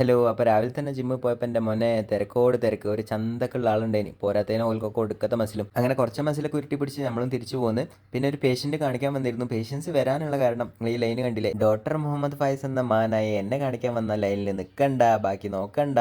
Hello അപ്പോൾ രാവിലെ തന്നെ ജിമ്മിൽ പോയപ്പോൾ എന്റെ മോനെ തിരക്കോട് തിരക്ക്. ഒരു ചന്തക്കുള്ള ആളുണ്ടായിനി പോരാത്തതിന് ഓൽക്കൊക്കെ ഒടുക്കത്തെ മസിലും. അങ്ങനെ കുറച്ച് മസിലൊക്കെ ഉരുട്ടി പിടിച്ച് നമ്മളും തിരിച്ചു പോകുന്നു പിന്നെ ഒരു പേഷ്യന്റ് കാണിക്കാൻ വന്നിരുന്നു. പേഷ്യൻസ് വരാനുള്ള കാരണം ഈ ലൈൻ കണ്ടില്ലേ? ഡോക്ടർ മുഹമ്മദ് ഫായിസ് എന്ന മാനായി എന്നെ കാണിക്കാൻ വന്ന ലൈനിൽ നിൽക്കണ്ട ബാക്കി നോക്കണ്ട.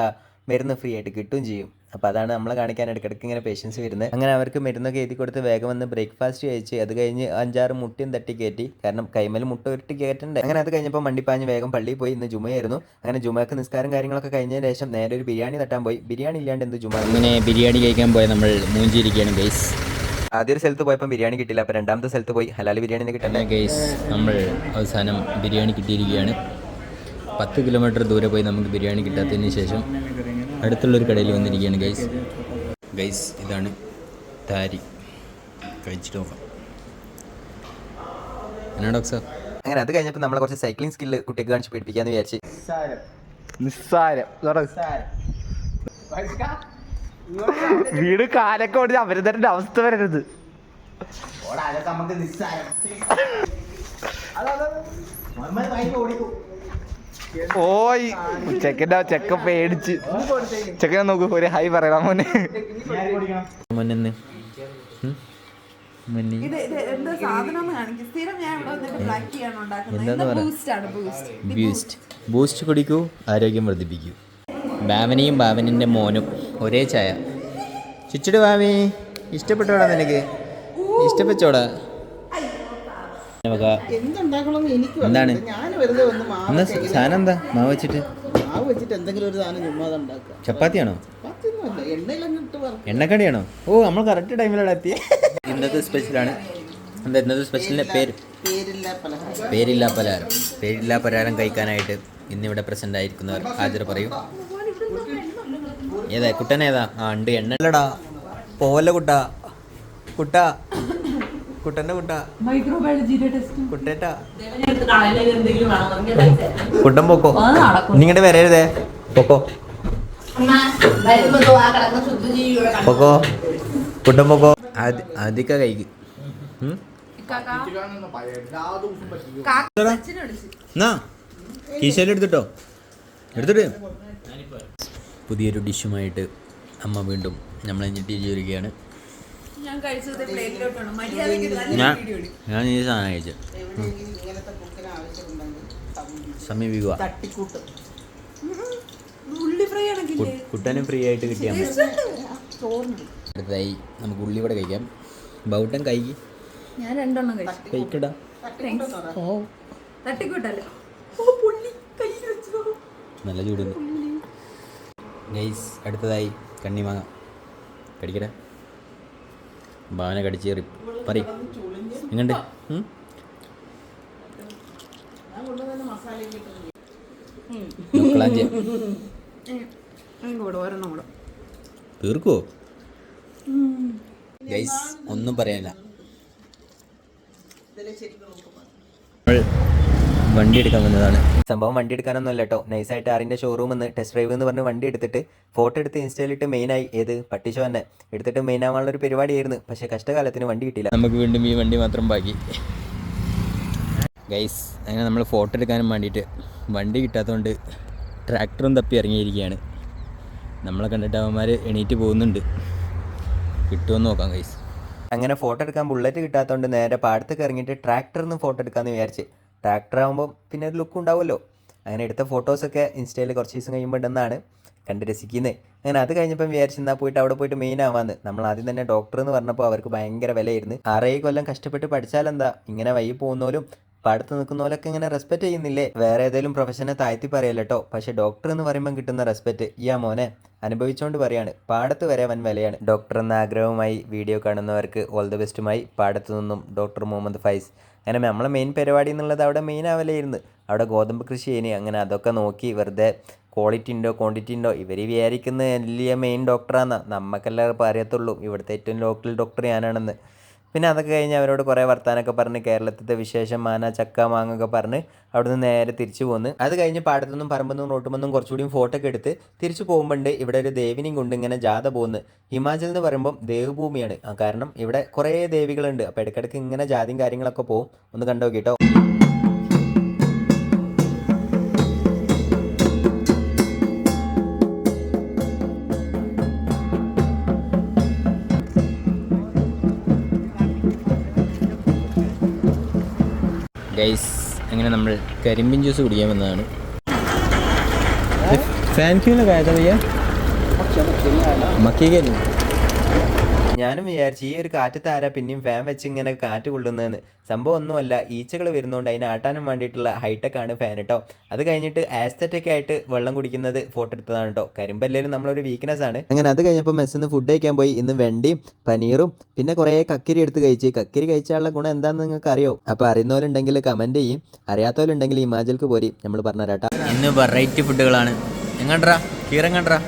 മരുന്ന് ഫ്രീ ആയിട്ട് കിട്ടുകയും ചെയ്യും. അപ്പോൾ അതാണ് നമ്മളെ കാണിക്കാൻ ഇടയ്ക്കിടയ്ക്ക് ഇങ്ങനെ പേഷ്യൻസ് വരുന്നത്. അങ്ങനെ അവർക്ക് മരുന്നൊക്കെ എഴുതി കൊടുത്ത് വേഗം വന്ന് ബ്രേക്ക്ഫാസ്റ്റ് കഴിച്ച് അത് കഴിഞ്ഞ് അഞ്ചാറ് മുട്ടിയും തട്ടി കയറ്റി. കാരണം കൈമൽ മുട്ട ഉരുട്ടി കയറ്റണ്ടേ. അങ്ങനെ അത് കഴിഞ്ഞപ്പോൾ മണ്ടിപ്പാഞ്ഞ് വേഗം പള്ളിയിൽ പോയി ഇന്ന് ജുമയായിരുന്നു. അങ്ങനെ ജുമക്ക് നിസ്കാരം കാര്യങ്ങളൊക്കെ കഴിഞ്ഞതിന് ശേഷം നേരെ ഒരു ബിരിയാണി തട്ടാൻ പോയി. ബിരിയാണി ഇല്ലാണ്ട് എന്ത് ജുമ? അങ്ങനെ ബിരിയാണി കഴിക്കാൻ പോയ നമ്മൾ മൂഞ്ചിരിക്കുകയാണ് ഗൈസ് ആദ്യ ഒരു സ്ഥലത്ത് പോയപ്പോൾ ബിരിയാണി കിട്ടില്ല അപ്പോൾ രണ്ടാമത്തെ സ്ഥലത്ത് പോയി ഹലാൽ ബിരിയാണി കിട്ടില്ല ഗൈസ് നമ്മൾ അവസാനം ബിരിയാണി കിട്ടിയിരിക്കുകയാണ്. പത്ത് കിലോമീറ്റർ ദൂരെ പോയി നമുക്ക് ബിരിയാണി കിട്ടാത്തതിന് ശേഷം അടുത്തുള്ളൊരു കടയിൽ വന്നിരിക്കുകയാണ് ഗൈസ് ഗൈസ് ഇതാണ് താരി. കഴിച്ചിട്ട് നോക്കാം. എന്നാ ഡോക്ടർ സാർ? അങ്ങനെ അത് കഴിഞ്ഞപ്പോൾ നമ്മളെ കുറച്ച് സൈക്ലിംഗ് സ്കില്ല് കുട്ടിക്ക് കാണിച്ച് പഠിപ്പിക്കാന്ന് വിചാരിച്ച്. നിസ്സാരം. വീട് കാലൊക്കെ ഓടിച്ച് അവർ തരേണ്ട അവസ്ഥ വരരുത്. ഓയ് ചെക്കന്റെ ചെക്ക പേടിച്ച്. ചെക്കനെ നോക്കൂ ഒരു ഹൈ പറയണം മോനെ. മുന്നി? ബൂസ്റ്റ് ആണ് ബൂസ്റ്റ് കുടിക്കൂ ആരോഗ്യം വർദ്ധിപ്പിക്കൂ. ബാവനിയും ബാവനിന്റെ മോനും ഒരേ ചായ. ചുച്ചിട് ബാവി ഇഷ്ടപ്പെട്ടോടാ നിനക്ക്? എനിക്ക് എന്താണ്? എന്നാ സാധനം എന്താ? മാവ് വെച്ചിട്ട്? മാവ് വെച്ചിട്ട് എന്തെങ്കിലും ഒരു സാധനം ചുമ്മാതെ ഉണ്ടാക്കുക. ചപ്പാത്തിയാണോ? എണ്ണക്കടിയാണോ? ഓ നമ്മൾ കറക്റ്റ് ടൈമിലാണ് എത്തി ഇന്നത്തെ സ്പെഷ്യലാണ് എന്താ ഇന്നത്തെ സ്പെഷ്യലിന്റെ പേര്? പേരില്ല പലഹാരം. പേരില്ല പലഹാരം. കഴിക്കാനായിട്ട് ഇന്നിവിടെ പ്രസന്റ് ആയിരിക്കുന്നവർ ഹാജർ പറയും. ഏതാ? കുട്ടനേതാ ആ ഉണ്ട്. എണ്ണ അല്ലടാ. പോവല്ല കുട്ട. കുട്ട. കുട്ടന്റെ കുട്ട. കുട്ടേട്ടാ. കുട്ടൻ പോക്കോ. നിങ്ങടെ വരരുതേ. പോക്കോ. പോക്കോ. കുട്ടൻ പോക്കോ. അധിക കൈക്ക്. ഉം? എന്നാ? കീശയിൽ എടുത്തിട്ടോ? എടുത്തിട്ട്. പുതിയൊരു ഡിഷുമായിട്ട് അമ്മ വീണ്ടും നമ്മളെ ഞെട്ടിയിരിക്കുകയാണ് ഞാൻ ഞാൻ വീഡിയോ ഞാൻ ഈ സാധനം കഴിച്ചു സമീപിക്കുക. കുട്ടനും ഫ്രീ ആയിട്ട് കിട്ടിയാൽ മതി. അടുത്തതായി നമുക്ക് ഉള്ളി ഇവിടെ കഴിക്കാം. ബൗട്ടൻ കൈക്ക് ഞാൻ രണ്ടെണ്ണം കഴിച്ചു. ഓ തട്ടിക്കൂട്ടല്ലേ നല്ല ചൂടുണ്ട്. ഗൈസ് അടുത്തതായി കണ്ണിമാങ്ങ. കടിക്കടാ. ഭാവന കടിച്ചേറി പറയും. എങ്ങണ്ട്? തീർക്കോ? ഗൈസ് ഒന്നും പറയാനില്ല വണ്ടി എടുക്കാൻ വന്നതാണ്. സംഭവം വണ്ടി എടുക്കാനൊന്നും അല്ല കേട്ടോ നൈസായിട്ട് ആറിന്റെ ഷോറൂമിൽ നിന്ന് ടെസ്റ്റ് ഡ്രൈവ് എന്ന് പറഞ്ഞ് വണ്ടി എടുത്തിട്ട് ഫോട്ടോ എടുത്ത് ഇൻസ്റ്റയിലിട്ട് മെയിനായി ഏത്? പട്ടിഷോ തന്നെ. എടുത്തിട്ട് മെയിൻ ആവാനുള്ള ഒരു പരിപാടിയായിരുന്നു. പക്ഷേ കഷ്ടകാലത്തിന് വണ്ടി കിട്ടിയില്ല. നമുക്ക് വീണ്ടും ഈ വണ്ടി മാത്രം ബാക്കി. ഗൈസ് അങ്ങനെ നമ്മൾ ഫോട്ടോ എടുക്കാനും വേണ്ടിയിട്ട് വണ്ടി കിട്ടാത്തതുകൊണ്ട് ട്രാക്ടറും തപ്പി ഇറങ്ങിയിരിക്കുകയാണ്. നമ്മളെ കണ്ടിട്ട് അവന്മാർ എണീറ്റ് പോകുന്നുണ്ട്. കിട്ടുമെന്ന് നോക്കാം ഗൈസ് അങ്ങനെ ഫോട്ടോ എടുക്കാൻ ബുള്ളറ്റ് കിട്ടാത്തതുകൊണ്ട് നേരെ പാടത്തേക്ക് ഇറങ്ങിയിട്ട് ട്രാക്ടറിൽ നിന്ന് ഫോട്ടോ എടുക്കാമെന്ന് വിചാരിച്ച്. ട്രാക്ടർ ആകുമ്പോൾ പിന്നെ ഒരു ലുക്ക് ഉണ്ടാവുമല്ലോ. അങ്ങനെ എടുത്ത ഫോട്ടോസൊക്കെ ഇൻസ്റ്റയിൽ കുറച്ച് ദിവസം കഴിയുമ്പോൾ ഇടുന്നതാണ്. കണ്ട് രസിക്കുന്നത് അങ്ങനെ അത് കഴിഞ്ഞപ്പം വിചാരിച്ചു എന്നാൽ പോയിട്ട് അവിടെ പോയിട്ട് മെയിൻ ആവാന്ന്. നമ്മൾ ആദ്യം തന്നെ ഡോക്ടർ എന്ന് പറഞ്ഞപ്പോൾ അവർക്ക് ഭയങ്കര വിലയായിരുന്നു. ആറേ കൊല്ലം കഷ്ടപ്പെട്ട് പഠിച്ചാലെന്താ? ഇങ്ങനെ വൈകി പോകുന്നവരും പാടത്ത് നിൽക്കുന്നവരൊക്കെ ഇങ്ങനെ റെസ്പെക്ട് ചെയ്യുന്നില്ലേ? വേറെ ഏതെങ്കിലും പ്രൊഫഷനെ താഴ്ത്തി പറയല്ലോ പക്ഷെ ഡോക്ടർ എന്ന് പറയുമ്പോൾ കിട്ടുന്ന റെസ്പെക്ട് ആ മോനെ. അനുഭവിച്ചുകൊണ്ട് പറയാണ്. പാടത്ത് വരെ വൻ വിലയാണ്. ഡോക്ടർ എന്ന ആഗ്രഹവുമായി വീഡിയോ കാണുന്നവർക്ക് ഓൾ ദി ബെസ്റ്റുമായി പാടത്തു നിന്നും ഡോക്ടർ മുഹമ്മദ് ഫൈസ്. അങ്ങനെ നമ്മളെ മെയിൻ പരിപാടി എന്നുള്ളത് അവിടെ മെയിൻ ആവലായിരുന്നു അവിടെ ഗോതമ്പ് കൃഷി ഇനി അങ്ങനെ അതൊക്കെ നോക്കി വെറുതെ ക്വാളിറ്റി ഉണ്ടോ ക്വാണ്ടിറ്റി ഉണ്ടോ? ഇവർ വിചാരിക്കുന്ന വലിയ മെയിൻ ഡോക്ടറാണെന്നാണ് നമുക്കെല്ലാവർക്കും അറിയത്തുള്ളൂ. ഇവിടുത്തെ ഏറ്റവും ലോക്കൽ ഡോക്ടർ ഞാനാണെന്ന്. പിന്നെ അതൊക്കെ കഴിഞ്ഞ് അവരോട് കുറേ വർത്താനൊക്കെ പറഞ്ഞ് കേരളത്തിലത്തെ വിശേഷം മാന ചക്ക മാങ്ങൊക്കെ പറഞ്ഞ് അവിടുന്ന് നേരെ തിരിച്ചു പോന്ന്. അത് കഴിഞ്ഞ് പാടത്തുനിന്നും പറമ്പെന്നും റോട്ടുമെന്നും കുറച്ചുകൂടിയും ഫോട്ടോ ഒക്കെ എടുത്ത് തിരിച്ചു പോകുമ്പോണ്ട് ഇവിടെ ഒരു ദേവിനെയും കൊണ്ട് ഇങ്ങനെ ജാഥ പോകുന്നു ഹിമാചൽ എന്ന് പറയുമ്പം ദേവഭൂമിയാണ്. കാരണം ഇവിടെ കുറേ ദേവികളുണ്ട്. അപ്പോൾ ഇടയ്ക്കിടയ്ക്ക് ഇങ്ങനെ ജാതിയും കാര്യങ്ങളൊക്കെ പോകും ഒന്ന് കണ്ടു കേട്ടോ ഗൈസ് അങ്ങനെ നമ്മൾ കരിമ്പിൻ ജ്യൂസ് കുടിക്കാൻ വന്നതാണ്? ഫാൻ ക്യൂന്ന് കായത ഭയ്യ മക്കി കരി ഞാനും വിചാരിച്ചു ഈ ഒരു കാറ്റത്ത് ആരാ പിന്നെയും ഫാൻ വെച്ച് ഇങ്ങനെ കാറ്റ് കൊള്ളുന്നതെന്ന് സംഭവം ഒന്നുമല്ല ഈച്ചകൾ വരുന്നതുകൊണ്ട് അതിനെ ആട്ടാനും വേണ്ടിയിട്ടുള്ള ഹൈടെക് ആണ് ഫാൻ കേട്ടോ അത് കഴിഞ്ഞിട്ട് ആസ്തറ്റിക് ആയിട്ട് വെള്ളം കുടിക്കുന്നത് ഫോട്ടോ എടുത്തതാണ് കേട്ടോ കരിമ്പല്ലേലും നമ്മളൊരു വീക്ക്നെസ് ആണ്. അങ്ങനെ അത് കഴിഞ്ഞപ്പോൾ മെസ്സിന്ന് ഫുഡ് കഴിക്കാൻ പോയി. ഇന്ന് വെണ്ടിയും പനീറും പിന്നെ കുറേ കക്കിരി എടുത്ത് കഴിച്ച്. കക്കിരി കഴിച്ചാലുള്ള ഗുണം എന്താണെന്ന് നിങ്ങൾക്ക് അറിയോ അപ്പോൾ അറിയുന്നവരുണ്ടെങ്കിൽ കമന്റ് ചെയ്യും. അറിയാത്തവരുണ്ടെങ്കിൽ ഹിമാചൽക്ക് പോരി. നമ്മൾ പറഞ്ഞുതരാട്ടാ ഇന്ന് വെറൈറ്റി ഫുഡുകളാണ് എങ്ങണ്ടാ? കീറങ്ങണ്ടാ?